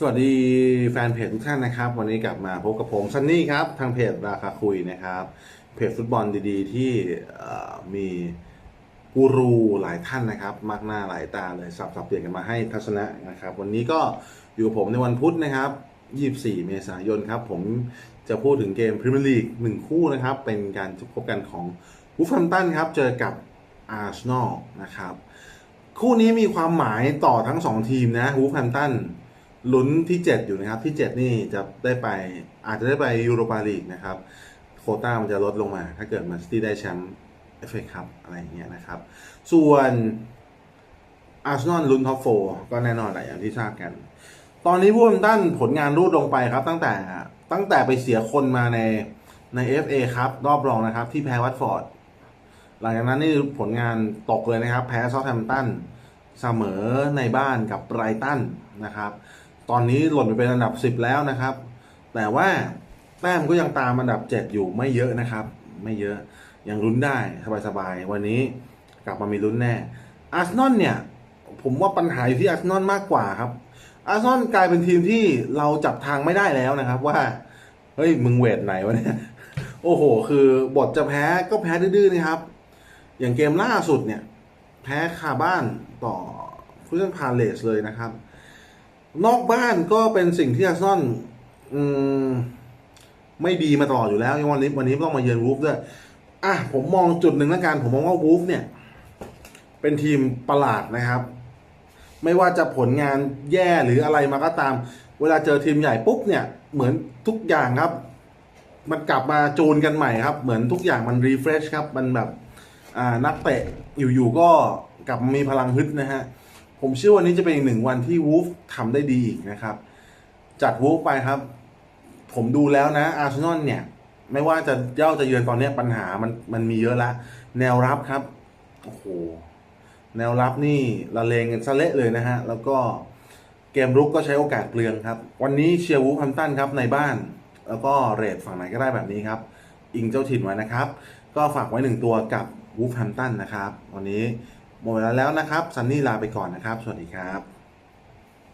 สวัสดีแฟนเพจทุกท่านนะครับ วันนี้กลับมาพบกับผมซันนี่ครับ ทางเพจราคาคุยนะครับ เพจฟุตบอลดีๆ ที่มีกูรูหลายท่านนะครับมากหน้าหลายตาเลยสับสับเปลี่ยนกันมาให้ทัศนะนะครับ วันนี้ก็อยู่กับผมในวันพุธนะครับ 24 เมษายนครับ ผมจะพูดถึงเกมพรีเมียร์ลีกหนึ่งคู่นะครับ เป็นการพบกันของวูฟแฮมตันครับเจอกับอาร์เซนอลนะครับ คู่นี้มีความหมายต่อทั้งสองทีมนะวูฟแฮมตัน ลุ้นที่ 7 อยู่นะครับที่ 7 นี่จะได้ไปอาจจะได้ไปยูโรปาลีกนะครับโคต้ามันจะลดลงมา ถ้าเกิดมนซิตี้ได้แชมป์เอฟเอคัพอะไรอย่างเงี้ยนะครับ ส่วนอาร์เซนอลลุ้นท็อปโฟก็แน่นอนแหละอย่างที่ทราบกัน ตอนนี้วูมตันผลงานรูดลงไปครับ ตั้งแต่ตั้งแต่ไปเสียคนมาในใน FA ครับรอบรองนะครับ ที่แพ้วัตฟอร์ดหลังจากนั้นนี่ผลงานตกเลยนะครับ แพ้ซาท์แฮมป์ตันเสมอในบ้านกับไบรตันนะครับ ตอนนี้หล่นไปเป็นอันดับ10แล้วนะครับ แต่ว่าแต้มก็ยังตามอันดับ7อยู่ไม่เยอะนะครับ ไม่เยอะยังลุ้นได้สบายๆวันนี้กลับมามีลุ้นแน่อาร์เซนอลเนี่ย ผมว่าปัญหาอยู่ที่อาร์เซนอลมากกว่าครับ อาร์เซนอลกลายเป็นทีมที่เราจับทางไม่ได้แล้วนะครับ ว่าเฮ้ยมึงเวทไหนวะเนี่ยโอ้โห คือบทจะแพ้ก็แพ้ดื้อๆนะครับ อย่างเกมล่าสุดเนี่ย แพ้คาบ้านต่อฟุตบอลพาเลสเลยนะครับ นอกบ้านก็เป็นสิ่งที่อาร์เซนอลไม่ดีมาตลอดอยู่แล้วยังวันนี้วันนี้ต้องมาเยือนวูฟด้วยอะผมมองจุดหนึ่งแล้วกัน ผมมองว่าวูฟเนี่ย เป็นทีมประหลาดนะครับ ไม่ว่าจะผลงานแย่หรืออะไรมาก็ตาม เวลาเจอทีมใหญ่ปุ๊บเนี่ย เหมือนทุกอย่างครับ มันกลับมาจูนกันใหม่ครับ เหมือนทุกอย่างมันรีเฟรชครับ มันแบบอ่านักเตะอยู่ๆก็กลับมีพลังฮึดนะฮะ ผมเชื่อวันนี้จะเป็นอีกหนึ่งวันที่วูฟทำได้ดีอีกนะครับจัดวูฟไปครับ ผมดูแล้วนะอาร์เซนอลเนี่ย ไม่ว่าจะเย้าจะเยือนตอนนี้ปัญหามันมันมีเยอะละแนวรับครับ โอ้โห แนวรับนี่ละเลงกันซะเละเลยนะฮะ แล้วก็เกมรุกก็ใช้โอกาสเปลืองครับ วันนี้เชียร์วูฟแฮมตันครับในบ้าน แล้วก็เรทฝั่งไหนก็ได้แบบนี้ครับ อิงเจ้าถิ่นไว้นะครับ ก็ฝากไว้หนึ่งตัวกับวูฟแฮมตันนะครับ วันนี้ หมดเวลาแล้วนะครับซันนี่ลาไปก่อนนะครับ สวัสดีครับ